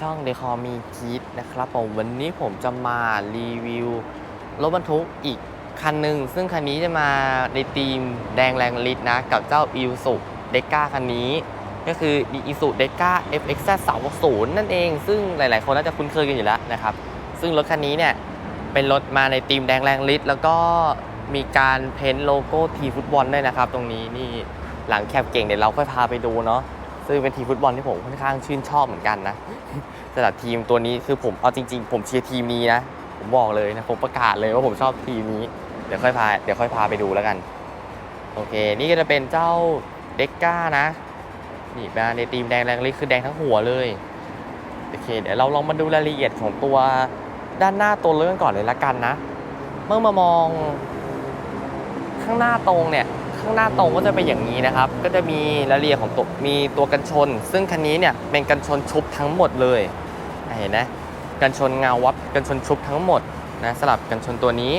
ช่องเดคอมีคิดนะครับผมวันนี้ผมจะมารีวิวรถบรรทุกอีกคันหนึ่งซึ่งคันนี้จะมาในธีมแดงแรงฤทธิ์นะ กับเจ้า i ิ s u d e c a คันนี้ ก็คือ i s u d e c a FXZ 360นั่นเอง ซึ่งหลายๆ คนน่าจะคุ้นเคยกันอยู่แล้วนะครับ ซึ่งรถคันนี้เนี่ยเป็นรถมาในธีมแดงแรงฤทธิ์แล้วก็มีการเพ้นท์โลโก้ทีฟุตบอลด้วยนะครับ ตรงนี้นี่หลังแคปเก่งเดี๋ยวเราค่อยพาไปดูเนาะ ซึ่งเป็นทีมฟุตบอลที่ผมค่อนข้างชื่นชอบเหมือนกันนะสำหรับทีมตัวนี้คือผมเอาจริง ๆ ผมเชียร์ทีมนี้นะ ผมบอกเลยนะ ผมประกาศเลยว่าผมชอบทีมนี้ เดี๋ยวค่อยพา เดี๋ยวค่อยพาไปดูแล้วกัน โอเค นี่ก็จะเป็นเจ้าเด็กก้านะ นี่มาในทีมแดงแรงฤทธิ์คือแดงทั้งหัวเลย โอเค เดี๋ยวเราลองมาดูรายละเอียดของตัวด้านหน้าตัวเรถกันก่อนเลยละกันนะ เมื่อมามองข้างหน้าตรงเนี่ย ข้างหน้าตรงก็จะเป็นอย่างนี้นะครับ ก็จะมีรายละเอียดของตัวมีตัวกันชน ซึ่งคันนี้เนี่ยเป็นกันชนชุบทั้งหมดเลยเห็นไหมกันชนเงาวับกันชนชุบทั้งหมดนะสลับกันชนตัวนี้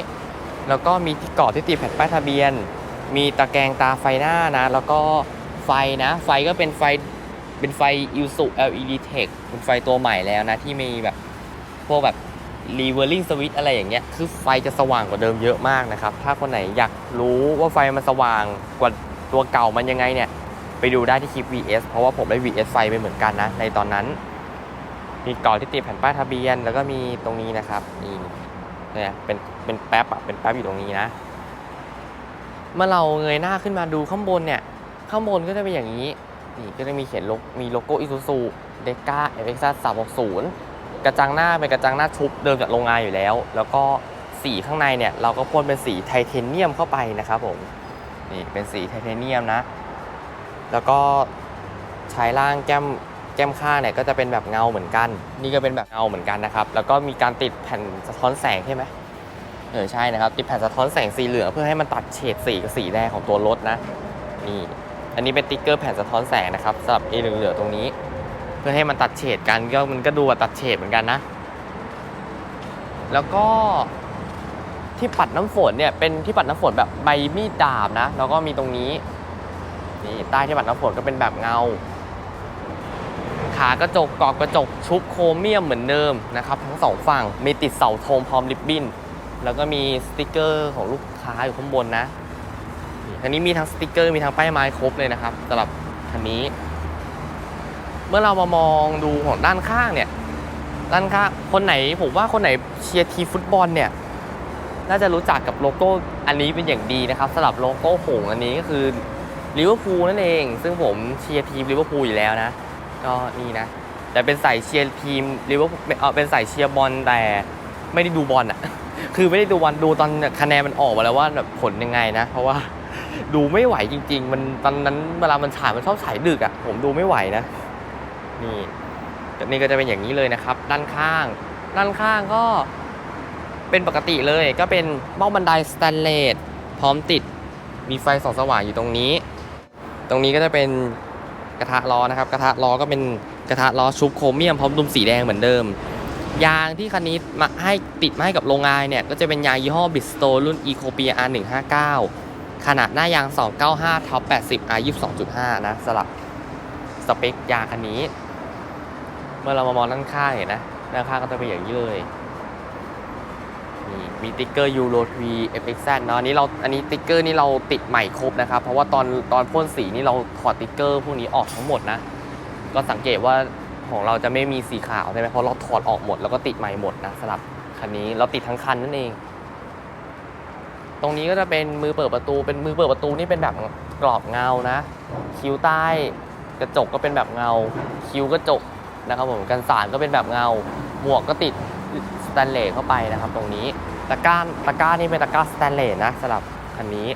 แล้วก็มีที่เกาะที่ติดแผ่นป้ายทะเบียน มีตะแกรงตาไฟหน้านะ แล้วก็ไฟนะ ไฟก็เป็นไฟเป็นไฟ i s u LED Tech เป็นไฟตัวใหม่แล้วนะ ที่มีแบบพวกแบบ Revealing Switch อะไรอย่างเงี้ยคือไฟจะสว่างกว่าเดิมเยอะมากนะครับ ถ้าคนไหนอยากรู้ว่าไฟมันสว่างกว่าตัวเก่ามันยังไงเนี่ย ไปดูได้ที่คลิป VS เพราะว่าผมได้ VS ไฟไปเหมือนกันนะ ในตอนนั้น มีก่อนที่ติดแผ่นป้ายทะเบียน แล้วก็มีตรงนี้นะครับนี่เนี่ยเป็นเป็นแป๊บอะเป็นแป๊บอยู่ตรงนี้นะเมื่อเราเงยหน้าขึ้นมาดูข้างบนเนี่ย ข้างบนก็จะเป็นอย่างนี้นี่ก็จะมีเขียนโลกมีโลโก้อิซูซูเดก้าเอเอ็กซ์สามหกศูนย์ กระจังหน้าเป็นกระจังหน้าชุบเดิมจากโรงงานอยู่แล้ว แล้วก็สีข้างในเนี่ยเราก็พ่นเป็นสีไทเทเนียมเข้าไปนะครับผมนี่เป็นสีไทเทเนียมนะ แล้วก็ใชายล่างแก้มแก้มข้างเนี่ยก็จะเป็นแบบเงาเหมือนกัน นี่ก็เป็นแบบเงาเหมือนกันนะครับ แล้วก็มีการติดแผ่นสะท้อนแสงใช่ไหมเออใช่นะครับ ติดแผ่นสะท้อนแสงสีเหลืองเพื่อให้มันตัดเฉดสีกับสีแดงของตัวรถนะนี่อันนี้เป็นติ๊กเกอร์แผ่นสะท้อนแสงนะครับสำหรับเอเหลืองๆตรงนี้ พื่อให้มันตัดเฉดกันก็มันก็ดูว่าตัดเฉดเหมือนกันนะ แล้วก็ที่ปัดน้ำฝนเนี่ยเป็นที่ปัดน้ำฝนแบบใบมีดดาบนะ แล้วก็มีตรงนี้นี่ใต้ที่ปัดน้ำฝนก็เป็นแบบเงา ขากระจกกรอบกระจกชุบโครเมียมเหมือนเดิมนะครับ ทั้งสองฝั่งมีติดเสาโทมพร้อมริบบิ้น แล้วก็มีสติกเกอร์ของลูกค้าอยู่ข้างบนนะคันนี้มีทั้งสติกเกอร์มีทั้งป้ายไม้ครบเลยนะครับสำหรับคันนี้ มื่อเรามามองดูของด้านข้างเนี่ย ด้านข้างคนไหนผมว่าคนไหนเชียร์ทีฟุตบอลเนี่ย น่าจะรู้จักกับโลโก้อันนี้เป็นอย่างดีนะครับสำหรับโลโก้หงอันนี้ก็คือลิเวอร์พูลนั่นเอง ซึ่งผมเชียร์ทีมลิเวอร์พูลอยู่แล้วนะ ก็นี่นะ แต่เป็นสายเชียร์ทีมลิเวอร์พูลเออเป็นสายเชียร์บอลแต่ไม่ได้ดูบอลอะคือไม่ได้ดูบอลดูตอนคะแนนมันออกมาแล้วว่าแบบผลยังไงนะ เพราะว่าดูไม่ไหวจริง ๆ มันตอนนั้นเวลามันฉายมันชอบฉายดึกอะ่ะ ผมดูไม่ไหวนะ นี่นี่ก็จะเป็นอย่างนี้เลยนะครับ ด้านข้าง ด้านข้างก็เป็นปกติเลยก็เป็นเบ้าบันไดสแตนเลสพร้อมติดมีไฟส่องสว่างอยู่ตรงนี้ ตรงนี้ก็จะเป็นกระทะล้อนะครับ กระทะล้อก็เป็นกระทะล้อชุบโครเมียมพร้อมดุมสีแดงเหมือนเดิม ยางที่คันนี้มาให้ติดมาให้กับโรงงานเนี่ย ก็จะเป็นยางยี่ห้อ Bridgestone รุ่น Ecopia R159 ขนาดหน้ายาง 295 ท็อป80 R 22.5 นะสำหรับสเปคยางคันนี้ เมื่อเรามามองด้านข้างเห็นนะด้านข้างก็จะเป็นอย่างนี้เลยนี่มีติ๊กเกอร์ Euro 3 FXZ เนาะอันนี้เราอันนี้ติ๊กเกอร์นี่เราติดใหม่ครบนะครับ เพราะว่าตอนตอนพ่นสีนี่เราถอดติ๊กเกอร์พวกนี้ออกทั้งหมดนะ ก็สังเกตว่าของเราจะไม่มีสีขาวใช่ไหมเพราะเราถอดออกหมดแล้วก็ติดใหม่หมดนะสำหรับคันนี้เราติดทั้งคันนั่นเอง ตรงนี้ก็จะเป็นมือเปิดประตูเป็นมือเปิดประตูนี่เป็นแบบกรอบเงานะ คิ้วใต้กระจกก็เป็นแบบเงา คิ้วกระจก นะครับผมกันสารก็เป็นแบบเงา หมวกก็ติดสแตนเลสเข้าไปนะครับ ตรงนี้ตะกร้าตะกร้านี่เป็นตะกร้าสแตนเลสนะสำหรับคันนี้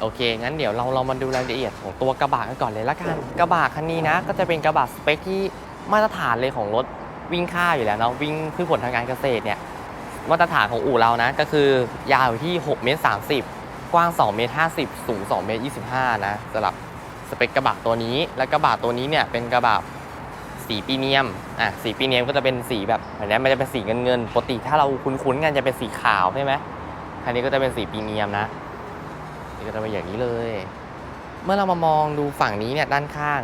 โอเค งั้นเดี๋ยวเราเรามาดูรายละเอียดของตัวกระบะกันก่อนเลยละกัน กระบะคันนี้นะ ก็จะเป็นกระบะสเปคที่มาตรฐานเลยของรถวิ่งค่าอยู่แล้วเนาะวิ่งพืชผลทางการเกษตรเนี่ยมาตรฐานของอู่เรานะ ก็คือยาวที่6เมตร30 กว้าง2เมตร50 สูง2เมตร25 นะสำหรับ สเปคกระบะตัวนี้ และกระบะตัวนี้เนี่ยเป็นกระบะสีปีเนียม อะ สีปีเนียมก็จะเป็นสีแบบแบบนี้มันจะเป็นสีเงินเงินปกติถ้าเราคุ้นๆกันจะเป็นสีขาวใช่ไหมคันนี้ก็จะเป็นสีปีเนียมนะ นี่ก็จะเป็นอย่างนี้เลย เมื่อเรามามองดูฝั่งนี้เนี่ยด้านข้าง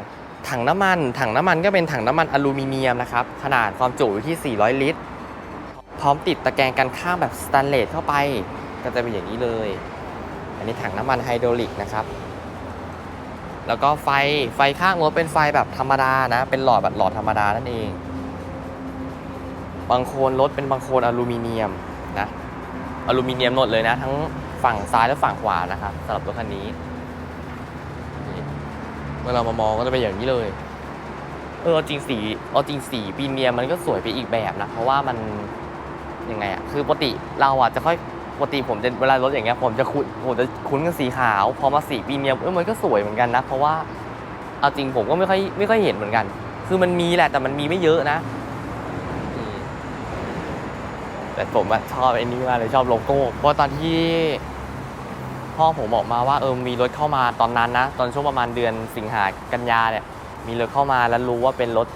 ถังน้ำมัน ถังน้ำมันก็เป็นถังน้ำมันอลูมิเนียมนะครับ ขนาดความจุอยู่ที่ 400 ลิตร พร้อมติดตะแกรงกันข้ามแบบสแตนเลสเข้าไป ก็จะเป็นอย่างนี้เลย อันนี้ถังน้ำมันไฮดรอลิกนะครับ แล้วก็ไฟไฟข้างรถเป็นไฟแบบธรรมดานะ เป็นหลอดแบบหลอดธรรมดานั่นเอง บางโคนรถเป็นบางโคนอลูมิเนียมนะ อลูมิเนียมหมดเลยนะ ทั้งฝั่งซ้ายและฝั่งขวานะครับสำหรับรถคันนี้ เมื่อเรามามองก็จะเป็นอย่างนี้เลย เออจริงสีเอาจริงสีปีเนียมมันก็สวยไปอีกแบบนะ เพราะว่ามันยังไงอะคือปกติเราอะจะค่อย ปกติผมจะเวลารถอย่างเงี้ยผมจะคุ้นผมจะคุ้นกับสีขาว พอมาสีปีเนียมเออมันก็สวยเหมือนกันนะ เพราะว่าเอาจริงผมก็ไม่ค่อยไม่ค่อยเห็นเหมือนกัน คือมันมีแหละแต่มันมีไม่เยอะนะ แต่ผมชอบไอ้นี่มากเลยชอบโลโก้ เพราะตอนที่พ่อผมบอกมาว่าเออมีรถเข้ามาตอนนั้นนะ ตอนช่วงประมาณเดือนสิงหากันยาเนี่ยมีรถเข้ามาแล้วรู้ว่าเป็นรถ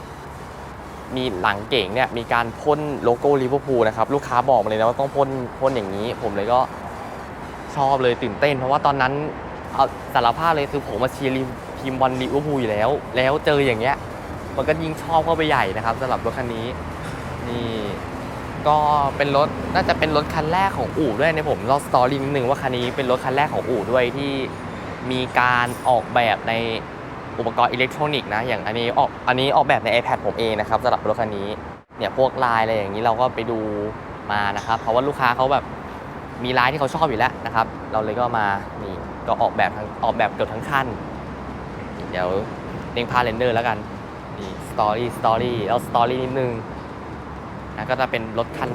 มีหลังเก่งเนี่ยมีการพ่นโลโก้ลิเวอร์พูลนะครับลูกค้าบอกมาเลยนะว่าต้องพ่นพ่นอย่างนี้ ผมเลยก็ชอบเลยตื่นเต้น เพราะว่าตอนนั้นเอาสารภาพเลยคือผมมาเชียร์ทีมบอลลิเวอร์พูลอยู่แล้ว แล้วเจออย่างเงี้ยมันก็ยิ่งชอบเข้าไปใหญ่นะครับสำหรับรถคันนี้นี่ก็เป็นรถน่าจะเป็นรถคันแรกของอู่ด้วยในผมเล่าสตอรี่นิดนึงว่าคันนี้เป็นรถคันแรกของอู่ด้วยที่มีการออกแบบใน อุปกรณ์อิเล็กทรอนิกส์นะ อย่างอันนี้ออกอันนี้ออกแบบใน iPad ผมเองนะครับสำหรับรถคันนี้เนี่ยพวกลายอะไรอย่างนี้เราก็ไปดูมานะครับ เพราะว่าลูกค้าเขาแบบมีลายที่เขาชอบอยู่แล้วนะครับ เราเลยก็มานี่ก็ออกแบบทั้งออกแบบเกือบทั้งคันนี่เดี๋ยวเด้งพาเรนเดอร์แล้วกันนี่สตอรี่สตอรี่เอาสตอรี่นิดนึงนะก็จะเป็นรถคัน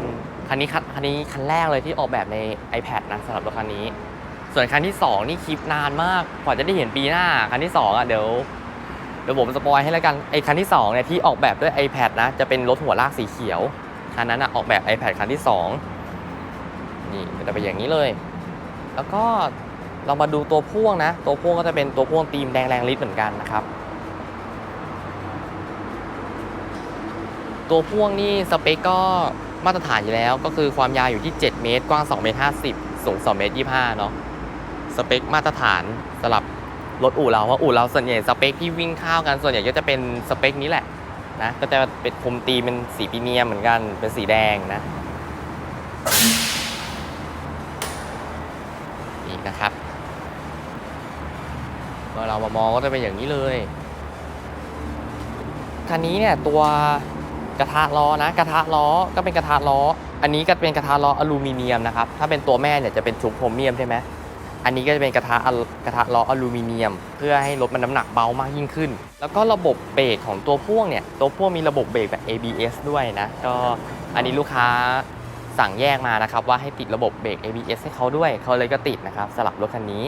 คันนี้คันคันนี้คันแรกเลยที่ออกแบบใน iPad นะสำหรับรถคันนี้ ส่วนคันที่ 2 นี่คลิปนานมากกว่าจะได้เห็นปีหน้าคันที่ 2อะเดี๋ยวเดี๋ยวผมสปอยให้แล้วกันไอ้คันที่2เนี่ยที่ออกแบบด้วย iPad นะจะเป็นรถหัวลากสีเขียวคันนั้นอะออกแบบ iPad คันที่ 2 นี่จะเป็นอย่างนี้เลย แล้วก็เรามาดูตัวพ่วงนะ ตัวพ่วงก็จะเป็นตัวพ่วงตีมแดงแรงฤทธิ์เหมือนกันนะครับ ตัวพ่วงนี่สเปคก็มาตรฐานอยู่แล้วก็คือความยาวอยู่ที่ 7 เมตร กว้าง 2 เมตร 50 สูง 2 เมตร 25 เนาะ สเปคมาตรฐานสำหรับรถอู่เราเพราะอู่เราส่วนใหญ่สเปคที่วิ่งเข้ากันส่วนใหญ่ก็จะเป็นสเปคนี้แหละนะก็จะเป็นคุมตีเป็นสีปีเนียมเหมือนกันเป็นสีแดงนะนี่นะครับเมื่อเรามามองก็จะเป็นอย่างนี้เลยคันนี้เนี่ยตัวกระทะล้อนะกระทะล้อก็เป็นกระทะล้อ อันนี้ก็เป็นกระทะล้ออลูมิเนียมนะครับถ้าเป็นตัวแม่เนี่ยจะเป็นชุบโครเมียมใช่ไหม อันนี้ก็จะเป็นกระทะกระทะล้ออลูมิเนียม เพื่อให้รถมันน้ำหนักเบามากยิ่งขึ้น แล้วก็ระบบเบรกของตัวพ่วงเนี่ย ตัวพ่วงมีระบบเบรกแบบ ABS ด้วยนะ ก็อันนี้ลูกค้าสั่งแยกมานะครับ ว่าให้ติดระบบเบรก ABS ให้เขาด้วย เขาเลยก็ติดนะครับสลับรถคันนี้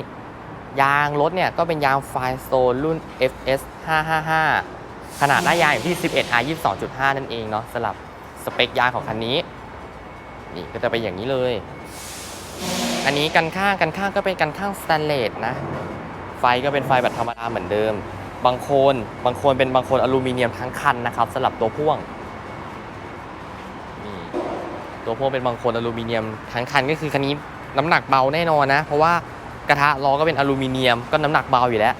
ยางรถเนี่ยก็เป็นยาง Firestone รุ่น FS 555 ขนาดหน้ายางอยู่ที่ 11R 22.5 นั่นเองเนาะสลับสเปคยางของคันนี้ นี่ก็จะเป็นอย่างนี้เลย อันนี้กันข้างกันข้างก็เป็นกันข้างสแตนเลสนะ ไฟก็เป็นไฟแบบธรรมดาเหมือนเดิม บางโคนบางโคนเป็นบางโคนอลูมิเนียมทั้งคันนะครับสำหรับตัวพ่วงนี่ตัวพ่วงเป็นบางโคนอลูมิเนียมทั้งคันก็คือคันนี้น้ำหนักเบาแน่นอนนะ เพราะว่ากระทะล้อก็เป็นอลูมิเนียมก็น้ำหนักเบาอยู่แล้ว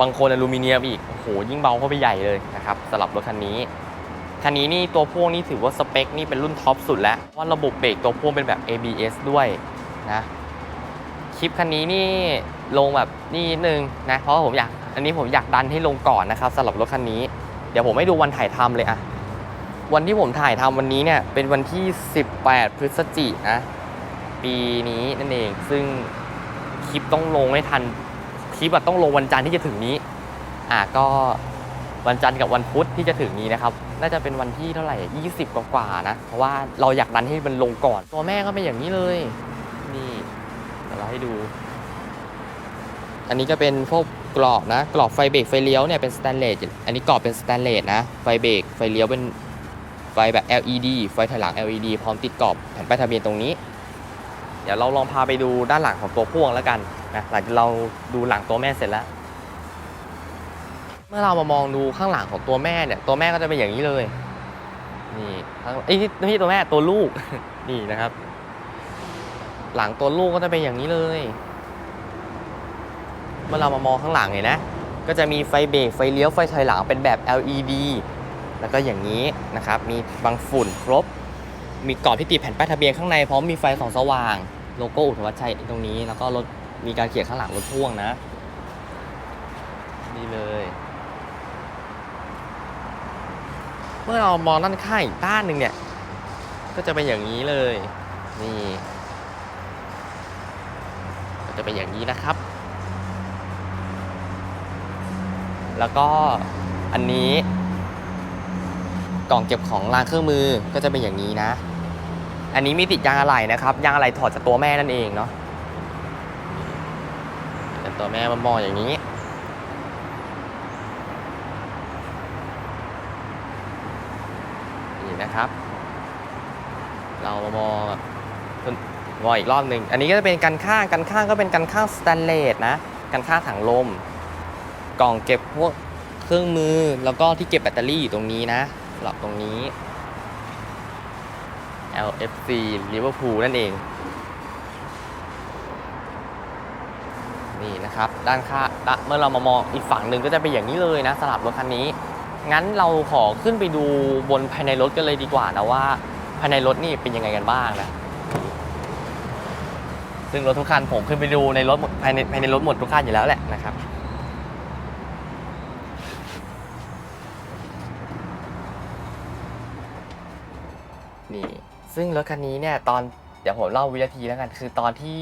บางโคนอลูมิเนียมอีกโอ้โหยิ่งเบาเข้าไปใหญ่เลยนะครับสำหรับรถคันนี้คันนี้นี่ตัวพ่วงนี่ถือว่าสเปคนี่เป็นรุ่นท็อปสุดแล้วว่าระบบเบรกตัวพ่วงเป็นแบบ ABS ด้วยนะ คลิปคันนี้นี่ลงแบบนี่นิดนึงนะ เพราะผมอยากอันนี้ผมอยากดันให้ลงก่อนนะครับสำหรับรถคันนี้ เดี๋ยวผมให้ดูวันถ่ายทำเลยอะวันที่ผมถ่ายทำวันนี้เนี่ยเป็นวันที่ 18 พฤศจิกนะปีนี้นั่นเองซึ่งคลิปต้องลงให้ทันคลิปต้องลงวันจันทร์ที่จะถึงนี้อะก็วันจันทร์กับวันพุธที่จะถึงนี้นะครับ น่าจะเป็นวันที่เท่าไหร่ 20 กว่าๆนะ เพราะว่าเราอยากดันให้มันลงก่อน ตัวแม่ก็เป็นอย่างนี้เลย นี่ ให้ดู อันนี้ก็เป็นพวกกรอบนะ กรอบไฟเบรกไฟเลี้ยวเนี่ยเป็นสแตนเลส อันนี้กรอบเป็นสแตนเลสนะ ไฟเบรกไฟเลี้ยวเป็นไฟแบบ LED ไฟถอยหลัง LED พร้อมติดกรอบแผ่นป้ายทะเบียนตรงนี้ เดี๋ยวเราลองพาไปดูด้านหลังของตัวพ่วงแล้วกันนะหลังจากเราดูหลังตัวแม่เสร็จแล้ว เมื่อเรามามองดูข้างหลังของตัวแม่เนี่ย ตัวแม่ก็จะเป็นอย่างนี้เลย นี่ข้งเอ้ยไม่ใช่ตัวแม่ตัวลูก นี่นะครับ หลังตัวลูกก็จะเป็นอย่างนี้เลย เมื่อเรามามองข้างหลังเห็นนะ ก็จะมีไฟเบรกไฟเลี้ยวไฟถอยหลังเป็นแบบ LED แล้วก็อย่างนี้นะครับ มีบังฝุ่นครบ มีกรอบที่ติดแผ่นป้ายทะเบียนข้างในพร้อมมีไฟสองสว่าง โลโก้อุทวัชชัยตรงนี้ แล้วก็รถมีการเขียนข้างหลังรถพ่วงนะนี่เลย เมื่อเรามองด้านข้างอีกด้านหนึ่งเนี่ย ก็จะเป็นอย่างนี้เลย นี่ จะเป็นอย่างนี้นะครับ แล้วก็อันนี้ กล่องเก็บของรางเครื่องมือก็จะเป็นอย่างนี้นะ อันนี้มีติดยางอะไหล่นะครับ ยางอะไหล่ถอดจากตัวแม่นั่นเองเนาะเป็นตัวแม่มามองอย่างนี้นี่นะครับ เรามามอง แบบมองอีกรอบหนึ่งอันนี้ก็จะเป็นกันข้างกันข้างก็เป็นกันข้างสแตนเลสนะกันข้างถังลม กล่องเก็บพวกเครื่องมือแล้วก็ที่เก็บแบตเตอรี่อยู่ตรงนี้นะหรับตรงนี้ LFC Liverpool นั่นเอง นี่นะครับ ด้านข้างเมื่อเรามามองอีกฝั่งหนึ่งก็จะเป็นอย่างนี้เลยนะสำหรับรถคันนี้ งั้นเราขอขึ้นไปดูบนภายในรถกันเลยดีกว่านะว่า ภายในรถนี่เป็นยังไงกันบ้างนะ ซึ่งรถทุกคันผมขึ้นไปดูในรถหมดภายในภายในรถหมดทุกคันอยู่แล้วแหละนะครับนี่ซึ่งรถคันนี้เนี่ยตอนเดี๋ยวผมเล่าวินาทีแล้วกันคือตอนที่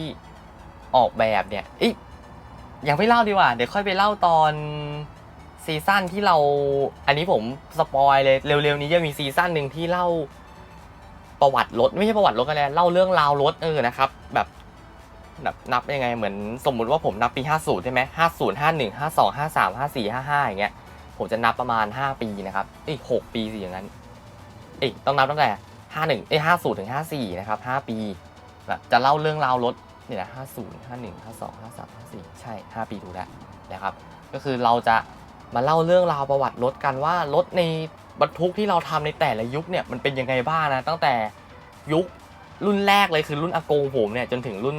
ออกแบบเนี่ยอ๊ยยังไม่เล่าดีกว่า เดี๋ยวค่อยไปเล่าตอนซีซั่นที่เรา อันนี้ผมสปอยเลยเร็วๆนี้จะมีซีซั่นหนึ่งที่เล่าประวัติรถไม่ใช่ประวัติรถกันเลยเล่าเรื่องราวรถเออนะครับ แบบ แบบนับยังไงเหมือนสมมุติว่าผมนับปี 50 ใช่ไหม50 51 52 53 54 55 อย่างเงี้ย ผมจะนับประมาณ 5 ปีนะครับเอ้ย6ปีสิอย่างนั้นเอ้ยต้องนับตั้งแต่ห้าหนึ่งเอ้ห้าศูนย์ถึงห้าสี่นะครับห้าปีแบบจะเล่าเรื่องราวรถเนี่ยนะห้าศูนย์ห้าหนึ่งห้าสองห้าสามห้าสี่ใช่ห้าปีดูแลนะครับ ก็คือเราจะมาเล่าเรื่องราวประวัติรถกันว่ารถในบรรทุกที่เราทำในแต่ละยุคเนี่ยมันเป็นยังไงบ้างนะตั้งแต่ยุครุ่นแรกเลยคือรุ่นอากงผมเนี่ยจนถึงรุ่น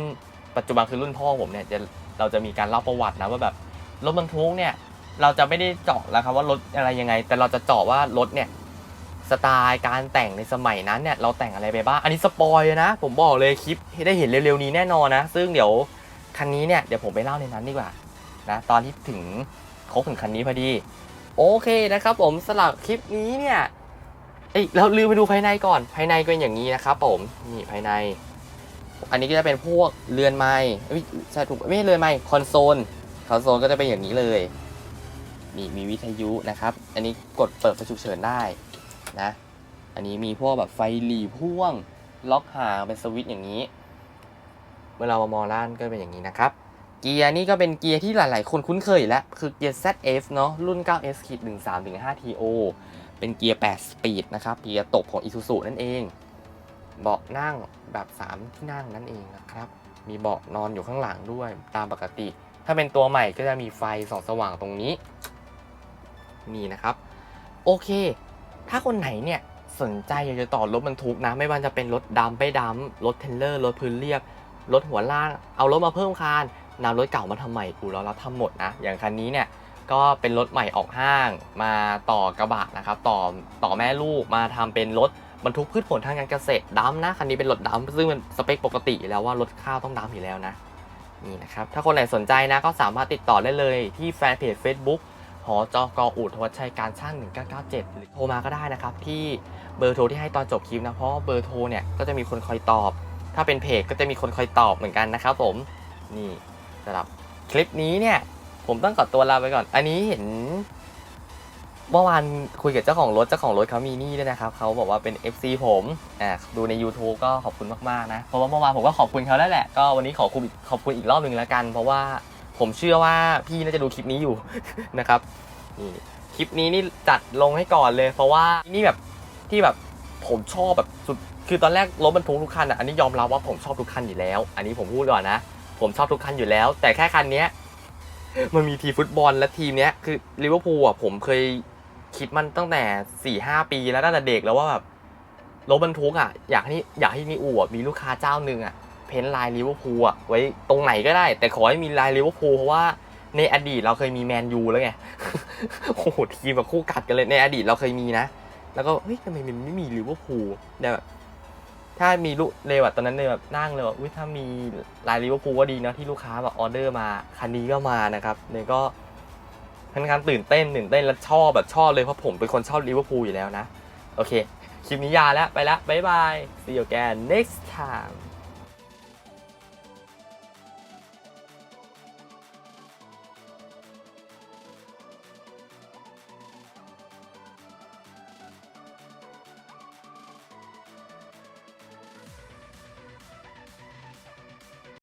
ปัจจุบันคือรุ่นพ่อผมเนี่ยจะเราจะมีการเล่าประวัตินะว่าแบบรถบรรทุกเนี่ยเราจะไม่ได้เจาะแล้วครับว่ารถอะไรยังไง แต่เราจะเจาะว่ารถเนี่ยสไตล์การแต่งในสมัยนั้นเนี่ยเราแต่งอะไรไปบ้าง อันนี้สปอยนะ ผมบอกเลยคลิปได้เห็นเร็วๆนี้แน่นอนนะ ซึ่งเดี๋ยวคันนี้เนี่ยเดี๋ยวผมไปเล่าในนั้นดีกว่านะตอนที่ถึงครบถึงคันนี้พอดี โอเคนะครับ ผมสลับคลิปนี้เนี่ยเอ้ยเราลืมไปดูภายในก่อน ภายในก็เป็นอย่างนี้นะครับผมนี่ภายใน อันนี้ก็จะเป็นพวกเรือนไม้ใช่ถูกไม่ใช่เรือนไม้คอนโซลคอนโซลก็จะเป็นอย่างนี้เลยนี่มีวิทยุนะครับ อันนี้กดเปิดไฟฉุกเฉินได้นะ อันนี้มีพวกแบบไฟหลีพ่วง ล็อกหางเป็นสวิตช์อย่างนี้ เมื่อเรามามองด้านก็เป็นอย่างนี้นะครับ เกียร์นี่ก็เป็นเกียร์ที่หลาย ๆ คนคุ้นเคยแล้ว คือเกียร์ ZF เนาะรุ่น 9S ขีด13ถึง5 TO เป็นเกียร์ 8 สปีดนะครับ เกียร์ตกของ Isuzu นั่นเอง เบาะนั่งแบบ 3 ที่นั่งนั่นเองนะครับ มีเบาะนอนอยู่ข้างหลังด้วยตามปกติ ถ้าเป็นตัวใหม่ก็จะมีไฟส่องสว่างตรงนี้ นี่นะครับ โอเค ถ้าคนไหนเนี่ยสนใจอยากจะต่อรถบรรทุกนะ ไม่ว่าจะเป็นรถดำไปดำรถเทรลเลอร์ รถพื้นเรียบ รถหัวล่าง เอารถมาเพิ่มคานนำรถเก่ามาทำใหม่กูเรารับทำหมดนะ อย่างคันนี้เนี่ยก็เป็นรถใหม่ออกห้างมาต่อกระบะนะครับ ต่อต่อแม่ลูกมาทำเป็นรถ บรรทุกพืชผลทางการเกษตรดำนะคันนี้เป็นรถดำซึ่งเป็นสเปคปกติแล้วว่ารถข้าวต้องดำอยู่แล้วนะนี่นะครับถ้าคนไหนสนใจนะก็สามารถติดต่อได้เลยที่แฟนเพจ Facebook หอจอกอูดทวัชชัยการช่าง 1997 หรือโทรมาก็ได้นะครับ ที่เบอร์โทรที่ให้ตอนจบคลิปนะ เพราะเบอร์โทรเนี่ยก็จะมีคนคอยตอบ ถ้าเป็นเพจก็จะมีคนคอยตอบเหมือนกันนะครับผม นี่สำหรับคลิปนี้เนี่ย ผมต้องขอตัวลาไปก่อน อันนี้เห็น เมื่อวานคุยกับเจ้าของรถเจ้าของรถเขามีนี่ด้วยนะครับเขาบอกว่าเป็น FC ผมอ่าดูใน YouTube ก็ขอบคุณมากๆนะเพราะว่าเมื่อวานผมก็ขอบคุณเขาแล้วแหละก็วันนี้ขอคุณขอบคุณอีกรอบหนึ่งแล้วกัน เพราะว่าผมเชื่อว่าพี่น่าจะดูคลิปนี้อยู่ นะครับนี่คลิปนี้นี่จัดลงให้ก่อนเลย เพราะว่านี่แบบที่แบบผมชอบแบบสุดคือตอนแรกรถบรรทุกทุกคันอะอันนี้ยอมรับว่าผมชอบทุกคันอยู่แล้ว อันนี้ผมพูดก่อนนะ ผมชอบทุกคันอยู่แล้ว แต่แค่คันเนี้ยมันมีทีฟุตบอลและทีมเนี้ยคือลิเวอร์พูลอะผมเคย คิดมันตั้งแต่สี่ห้าปีแล้วตั้งแต่เด็กแล้วว่าแบบรถบรรทุกอะอยากให้อยากให้มีอู่มีลูกค้าเจ้าหนึ่งอะเพ้นลายลิเวอร์พูลอะไว้ตรงไหนก็ได้ แต่ขอให้มีลายลิเวอร์พูลเพราะว่าในอดีตเราเคยมีแมนยูแล้วไงโอ้โหทีมแบบคู่กัดกันเลยในอดีตเราเคยมีนะ แล้วก็เฮ้ยทำไมมันไม่มีลิเวอร์พูลเนี่ยแบบถ้ามีลูกเลยแบบตอนนั้นเลยแบบนั่งเลยว่าอุ้ยถ้ามีลายลิเวอร์พูลก็ดีนะที่ลูกค้าแบบออเดอร์มาคันนี้ก็มานะครับเนี่ยก็ ค่อนข้างตื่นเต้นตื่นเต้นและชอบแบบชอบเลยเพราะผมเป็นคนชอบลิเวอร์พูลอยู่แล้วนะ โอเค คลิปนี้ยาแล้วไปแล้วบ๊ายบาย see you again next time